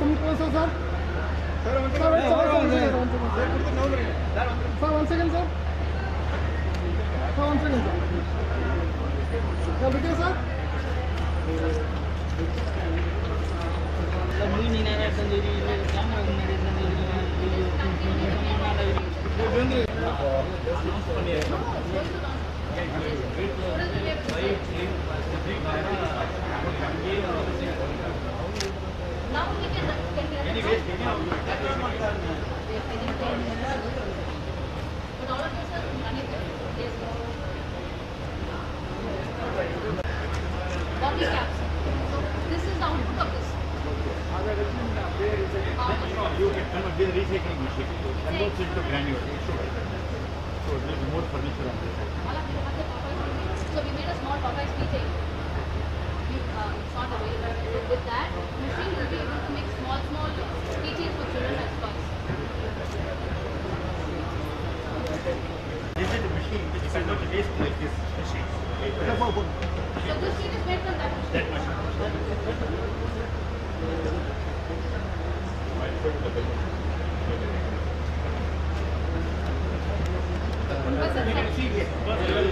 तुमको sir sir sir one second sir sir one second sir रुकिए sir Thank you. Body caps. So this is the output of this. You granules. So there is more furniture on this. So we made a small Popeyes. Uh, it's not available. So with that machine, we'll be able to make small, small keychains for children as toys. This is the machine which converts waste like this machine. So this sheet is made from that machine. That machine.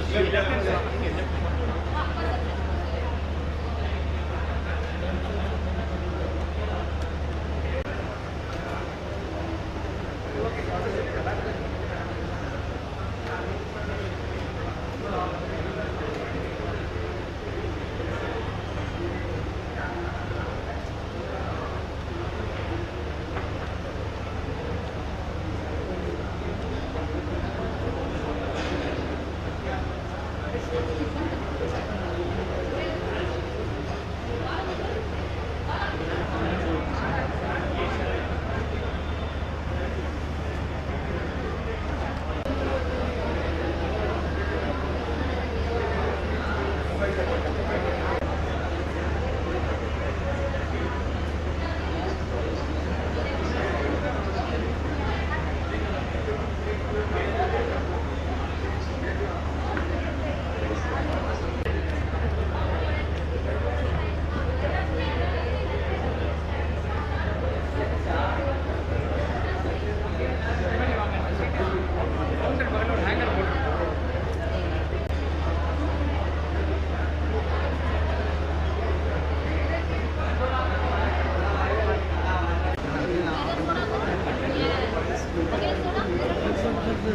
Section? Ah,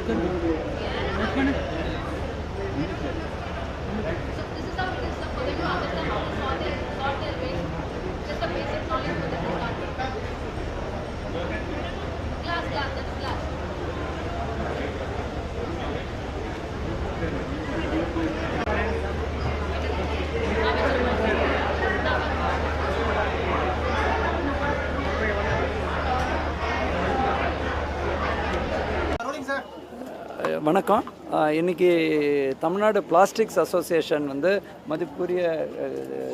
Good. வணக்கம். இன்றைக்கி Tamil Nadu plastics association வந்து மதிப்புரிய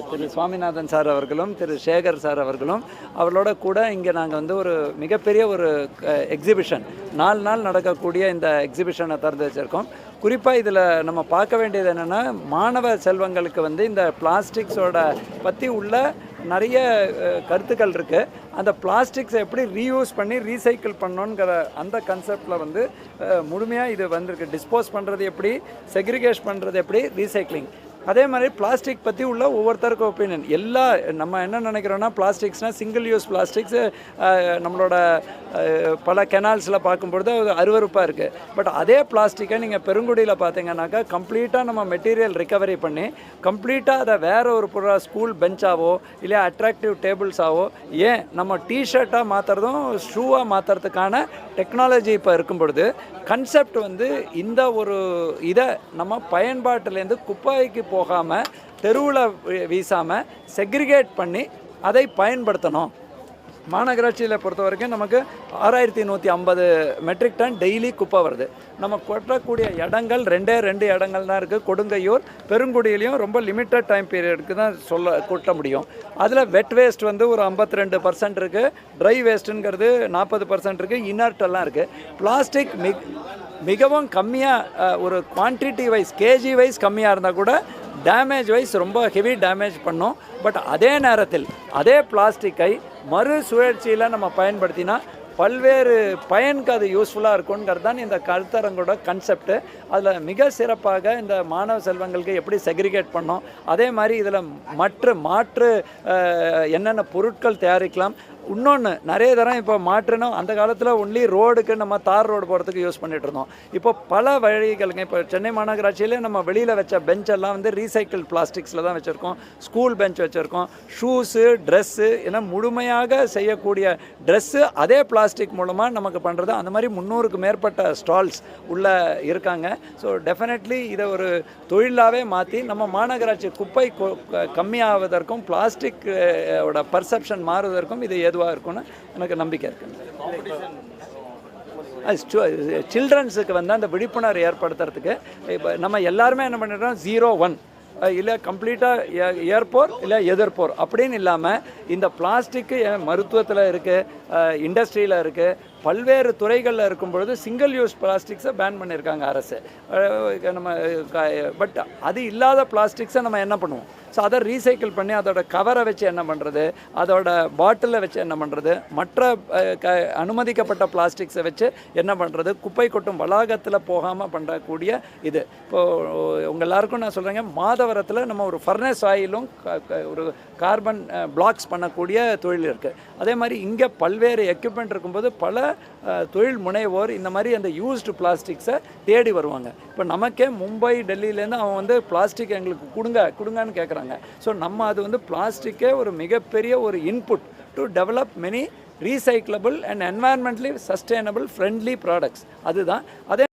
திரு Swaminathan sir அவர்களும் திரு Sekar sir அவர்களும் அவர்களோட கூட இங்கே நாங்கள் வந்து ஒரு மிகப்பெரிய ஒரு எக்ஸிபிஷன் நாலு நாள் நடக்கக்கூடிய இந்த எக்ஸிபிஷனை திறந்து வச்சுருக்கோம். குறிப்பாக இதில் நம்ம பார்க்க வேண்டியது என்னென்னா மாணவ செல்வங்களுக்கு வந்து இந்த பிளாஸ்டிக்ஸோட பற்றி உள்ள நிறைய கருத்துக்கள் இருக்குது அந்த பிளாஸ்டிக்ஸை எப்படி ரீயூஸ் பண்ணி ரீசைக்கிள் பண்ணணுங்கிற அந்த கன்செப்டில் வந்து முழுமையாக இது வந்திருக்கு. டிஸ்போஸ் பண்ணுறது எப்படி செக்ரிகேஷ் பண்ணுறது எப்படி ரீசைக்ளிங் அதே மாதிரி பிளாஸ்டிக் பற்றி உள்ள ஒவ்வொருத்தருக்கும் ஒப்பீனியன் எல்லா நம்ம என்ன நினைக்கிறோன்னா பிளாஸ்டிக்ஸ்னால் சிங்கிள் யூஸ் பிளாஸ்டிக்ஸ் நம்மளோட பல கெனால்ஸில் பார்க்கும்பொழுது அது அருவருப்பாக இருக்குது பட் அதே பிளாஸ்டிக்கை நீங்கள் பெருங்குடியில் பார்த்தீங்கன்னாக்கா கம்ப்ளீட்டாக நம்ம மெட்டீரியல் ரிகவரி பண்ணி கம்ப்ளீட்டாக அதை வேறு ஒரு பொருளாக ஸ்கூல் பெஞ்சாவோ இல்லை அட்ராக்டிவ் டேபிள்ஸாவோ ஏன் நம்ம டிஷர்ட்டாக மாற்றுறதும் ஷூவாக மாற்றுறதுக்கான டெக்னாலஜி இப்போ இருக்கும் பொழுது கன்செப்ட் வந்து இந்த ஒரு இதை நம்ம பயன்பாட்டிலேருந்து குப்பாய்க்கு போ போகாமல் தெருவில் வீசாமல் செக்ரிகேட் பண்ணி அதை பயன்படுத்தணும். மாநகராட்சியில் பொறுத்த வரைக்கும் நமக்கு ஆறாயிரத்தி நூற்றி ஐம்பது மெட்ரிக் டன் டெய்லி குப்பை வருது. நம்ம கொட்டக்கூடிய இடங்கள் ரெண்டே ரெண்டு இடங்கள் தான் இருக்குது கொடுங்கையூர் பெருங்குடியிலையும் ரொம்ப லிமிட்டட் டைம் பீரியடுக்கு தான் சொல்ல கொட்ட முடியும். அதில் வெட் வேஸ்ட் வந்து ஒரு ஐம்பத்தி ரெண்டு பர்சன்ட் இருக்குது ட்ரை வேஸ்ட்டுங்கிறது நாற்பது பர்சன்ட் இருக்குது இன்னர்டெல்லாம் இருக்குது பிளாஸ்டிக் மிக் மிகவும் கம்மியாக ஒரு குவான்டிட்டி வைஸ் கேஜி வைஸ் கம்மியாக இருந்தால் கூட டேமேஜ் வைஸ் ரொம்ப ஹெவி டேமேஜ் பண்ணும். பட் அதே நேரத்தில் அதே பிளாஸ்டிக்கை மறுசுழற்சியில் நம்ம பயன்படுத்தினா பல்வேறு பயனுக்கு அது யூஸ்ஃபுல்லாக இருக்குங்கிறது தான் இந்த கருத்தரங்கோட கன்செப்ட் அதில் மிக சிறப்பாக இந்த மாணவ செல்வங்களுக்கு எப்படி செக்ரிகேட் பண்ணோம். அதே மாதிரி இதில் மற்ற மாற்று என்னென்ன பொருட்கள் தயாரிக்கலாம். இன்னொன்று நிறைய தரம் இப்போ மாற்றணும். அந்த காலத்தில் ஒன்லி ரோடுக்கு நம்ம தார் ரோடு போகிறதுக்கு யூஸ் பண்ணிட்டு இருந்தோம். இப்போ பல வழிகளுங்க இப்போ சென்னை மாநகராட்சியிலே நம்ம வெளியில் வச்ச பெஞ்ச் எல்லாம் வந்து ரீசைக்கிள் பிளாஸ்டிக்ஸில் தான் வச்சுருக்கோம். ஸ்கூல் பெஞ்ச் வச்சுருக்கோம். ஷூஸு ட்ரெஸ்ஸு ஏன்னா முழுமையாக செய்யக்கூடிய ட்ரெஸ்ஸு அதே பிளாஸ்டிக் மூலமாக நமக்கு பண்ணுறது அந்த மாதிரி முந்நூறுக்கு மேற்பட்ட ஸ்டால்ஸ் உள்ளே இருக்காங்க. ஸோ டெஃபினெட்லி இதை ஒரு தொழிலாகவே மாற்றி நம்ம மாநகராட்சி குப்பை கொ- கம்மியாவதற்கும் பிளாஸ்டிக் ஓட பர்செப்ஷன் மாறுவதற்கும் இது இதுவாக இருக்கும்னு எனக்கு நம்பிக்கை இருக்குங்க சில்ட்ரன்ஸுக்கு வந்து அந்த விழிப்புணர்வு ஏற்படுத்துறதுக்கு இப்போ நம்ம எல்லாருமே என்ன பண்ணிடுறோம் ஜீரோ ஒன் இல்லை கம்ப்ளீட்டாக ஏற்போர் இல்லை எதிர்ப்போர். அப்படின்னு இல்லாமல் இந்த பிளாஸ்டிக்கு மருத்துவத்தில் இருக்குது இண்டஸ்ட்ரியில் இருக்குது பல்வேறு துறைகளில் இருக்கும் பொழுது சிங்கிள் யூஸ் பிளாஸ்டிக்ஸை பேன் பண்ணியிருக்காங்க அரசு. நம்ம பட் அது இல்லாத பிளாஸ்டிக்ஸை நம்ம என்ன பண்ணுவோம்? ஸோ அதை ரீசைக்கிள் பண்ணி அதோட கவரை வச்சு என்ன பண்ணுறது அதோட பாட்டிலை வச்சு என்ன பண்ணுறது மற்ற க அனுமதிக்கப்பட்ட பிளாஸ்டிக்ஸை வச்சு என்ன பண்ணுறது குப்பை கொட்டும் வளாகத்தில் போகாமல் பண்ணக்கூடிய இது. இப்போது உங்கள் எல்லாருக்கும் நான் சொல்கிறேங்க மாதவரத்தில் நம்ம ஒரு ஃபர்னஸ் ஆயிலும் க- க- ஒரு கார்பன் பிளாக்ஸ் பண்ணக்கூடிய தொழில் இருக்குது அதே மாதிரி இங்கே பல்வேறு எக்யூப்மெண்ட் இருக்கும்போது பல தொழில் முனைவோர் இந்த மாதிரி அந்த யூஸ்டு பிளாஸ்டிக்ஸை தேடி வருவாங்க. இப்போ நமக்கே மும்பை டெல்லியிலேருந்து அவன் வந்து பிளாஸ்டிக் எங்களுக்கு கொடுங்க கொடுங்கன்னு கேட்குறாங்க ஸோ நம்ம அது வந்து பிளாஸ்டிக்கே ஒரு மிகப்பெரிய ஒரு input to develop many recyclable and environmentally sustainable friendly products அதுதான். அதே